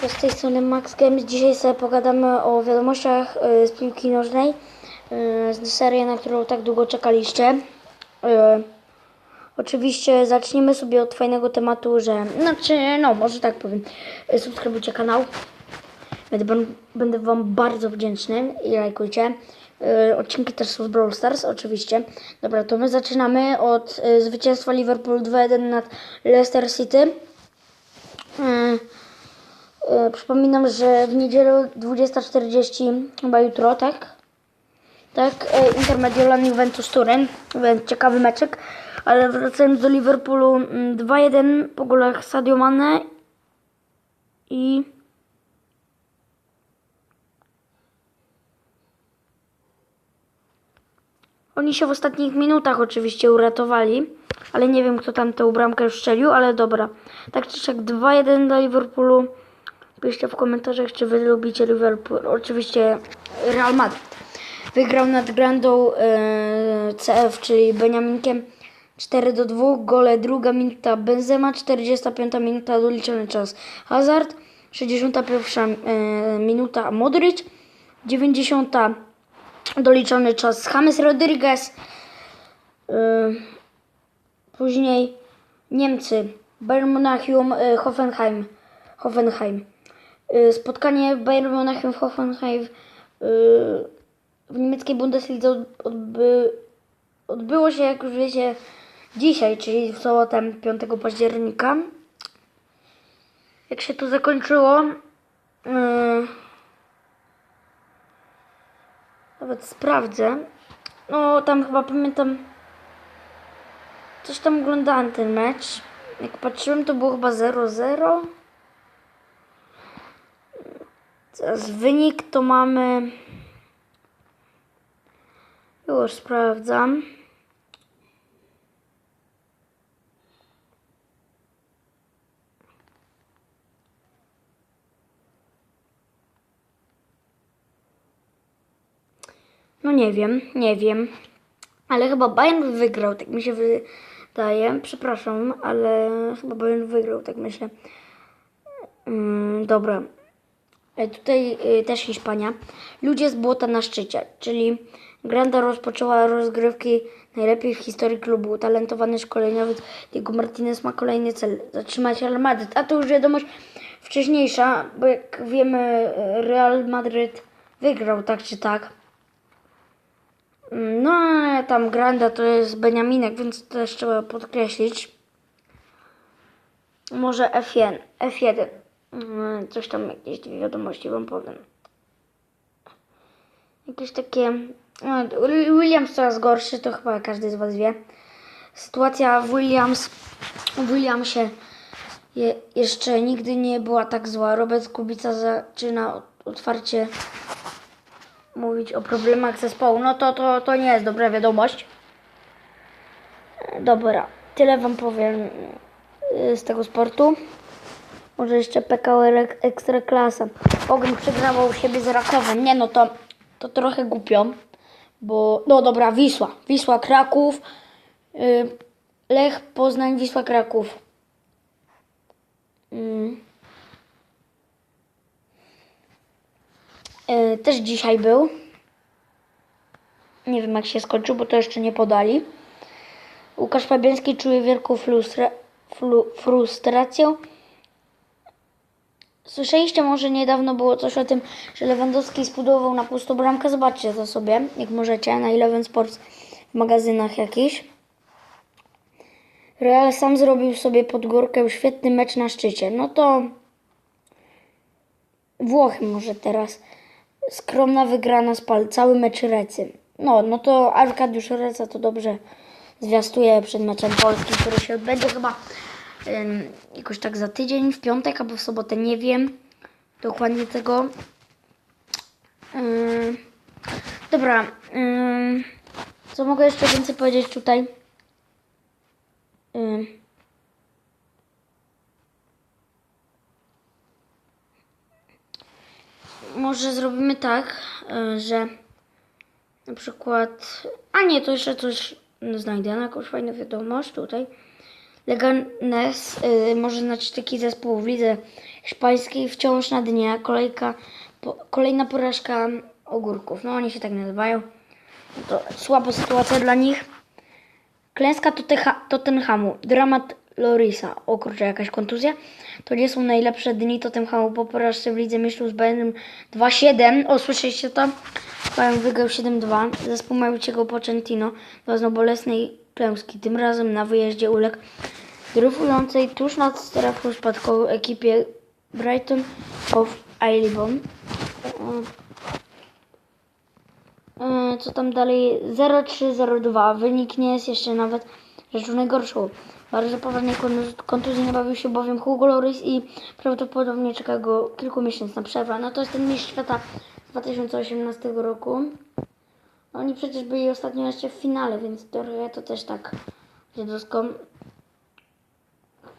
Państwa, z tej strony Max Games. Dzisiaj sobie pogadamy o wiadomościach y, z piłki nożnej. Y, z serii, na którą tak długo czekaliście. Y, oczywiście zaczniemy sobie od fajnego tematu, że... Znaczy, no, może tak powiem. Subskrybujcie kanał. Będę, wam- bardzo wdzięczny i lajkujcie. Odcinki też są z Brawl Stars, oczywiście. Dobra, to my zaczynamy od zwycięstwa Liverpool 2-1 nad Leicester City. E, Przypominam, że w niedzielę 20.40, chyba jutro, tak? Tak, e, Intermediolan Juventus Turyn, więc ciekawy meczek. Ale wracając do Liverpoolu, mm, 2-1 po golach Sadio Mane i... Oni się w ostatnich minutach oczywiście uratowali, ale nie wiem kto tam tę bramkę strzelił, ale dobra. Tak czy siak 2-1 dla Liverpoolu. Piszcie w komentarzach, czy wy lubicie Liverpool. Oczywiście Real Madrid. Wygrał nad Grandą e, CF, czyli Beniaminkiem 4 do 2. Gole druga minuta Benzema, 45 minuta doliczony czas Hazard, 61 e, minuta Modric, 90 doliczony czas James Rodriguez. E, Później Niemcy, Bayern y, Hoffenheim. Hoffenheim. Y, Spotkanie Bayern Monachium w Hoffenheim y, w niemieckiej Bundeslidze od- odby, odbyło się, jak już wiecie, dzisiaj, czyli w sobotę 5 października. Jak się to zakończyło, y, nawet sprawdzę. No, tam chyba pamiętam. Coś tam oglądałem ten mecz. Jak patrzyłem, to było chyba 0-0. Teraz wynik to mamy. Już sprawdzam. No nie wiem, nie wiem. Ale chyba Bayern wygrał, tak mi się wydaje. Przepraszam, ale chyba Bayern wygrał, tak myślę. Mm, dobra. E, Tutaj y, też Hiszpania. Ludzie z błota na szczycie, czyli Granda rozpoczęła rozgrywki najlepiej w historii klubu. Talentowany szkoleniowiec Diego Martinez ma kolejny cel. Zatrzymać Real Madryt. A to już wiadomość wcześniejsza, bo jak wiemy Real Madryt wygrał tak czy tak. No, ale tam Granda to jest Beniaminek, więc też trzeba podkreślić. Może F1. F1. Coś tam, jakieś dwie wiadomości wam powiem. Jakieś takie... no, Williams coraz gorszy, to chyba każdy z was wie. Sytuacja w Williams... w Williamsie je, jeszcze nigdy nie była tak zła. Robert Kubica zaczyna otwarcie mówić o problemach zespołu, no to, to, to nie jest dobra wiadomość. Dobra, tyle wam powiem y, z tego sportu. Może jeszcze PKO Ek- Ekstraklasa. Ogień przegrawał u siebie z Rakowem. Nie no, to, to trochę głupio, bo... No dobra, Wisła. Wisła Kraków. y, Lech Poznań, Wisła Kraków. E, też dzisiaj był. Nie wiem jak się skończył, bo to jeszcze nie podali. Łukasz Fabiański czuje wielką frustra- flu- frustrację. Słyszeliście może niedawno było coś o tym, że Lewandowski spudował na pustą bramkę. Zobaczcie to sobie, jak możecie, na Eleven Sports w magazynach jakiś. Real sam zrobił sobie pod górkę świetny mecz na szczycie. No to Włochy może teraz. Skromna wygrana spal cały mecz Recy. No, no to Arkadiusz Reca to dobrze zwiastuje przed meczem Polski, który się odbędzie chyba jakoś tak za tydzień, w piątek albo w sobotę, nie wiem dokładnie tego. Dobra, co mogę jeszcze więcej powiedzieć tutaj? Może zrobimy tak, y, że na przykład. A nie, to jeszcze coś znajdę, jakąś fajną wiadomość tutaj. Leganes y, może znaczyć taki zespół w lidze hiszpańskiej wciąż na dnie. Kolejka, po, kolejna porażka ogórków. No oni się tak nazywają. To słaba sytuacja dla nich. Klęska Tottenhamu. Dramat Lorisa. O kurczę, jakaś kontuzja. To nie są najlepsze dni Tottenhamu po porażce w Lidze Mistrzów z Bayernem 2-7. O, słyszeliście to? Bayern wygrał 7-2. Zespół Mauricio Pochettino doznał bolesnej klęski. Tym razem na wyjeździe uległ dryfującej tuż nad strefą spadkową ekipie Brighton of Albion. E, Co tam dalej? 0-3-0-2. Wynik nie jest jeszcze nawet rzeczą najgorszą. Bardzo poważnej kon- kontuzji nabawił się bowiem Hugo Lloris i prawdopodobnie czeka go kilkumiesięczna przerwa. No to jest ten mistrz świata z 2018 roku. Oni przecież byli ostatnio jeszcze w finale, więc trochę to też tak dziadowsko.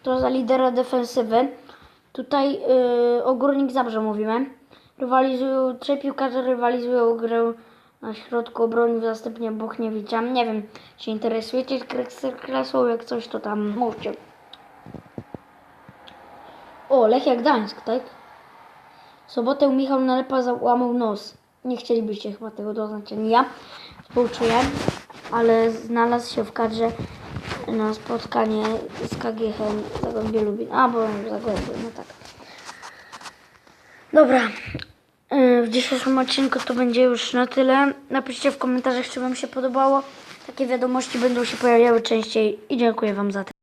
To za lidera defensywy. Tutaj yy, o Górnik Zabrze mówimy. Rywalizują, trzej piłkarze rywalizują grę na środku obrony zastępnie Bochniewicza. Nie wiem, czy interesujecie się klasą, jak coś to tam mówcie. O, Lechia Gdańsk, tak? W sobotę Michał Nalepa załamał nos. Nie chcielibyście chyba tego doznać, ani ja. Współczuję, ale znalazł się w kadrze na spotkanie z KGH Zagłębie Lubin. A, bo Zagłębie, no tak. Dobra. Yy, W dzisiejszym odcinku to będzie już na tyle. Napiszcie w komentarzach, czy Wam się podobało. Takie wiadomości będą się pojawiały częściej i dziękuję Wam za to.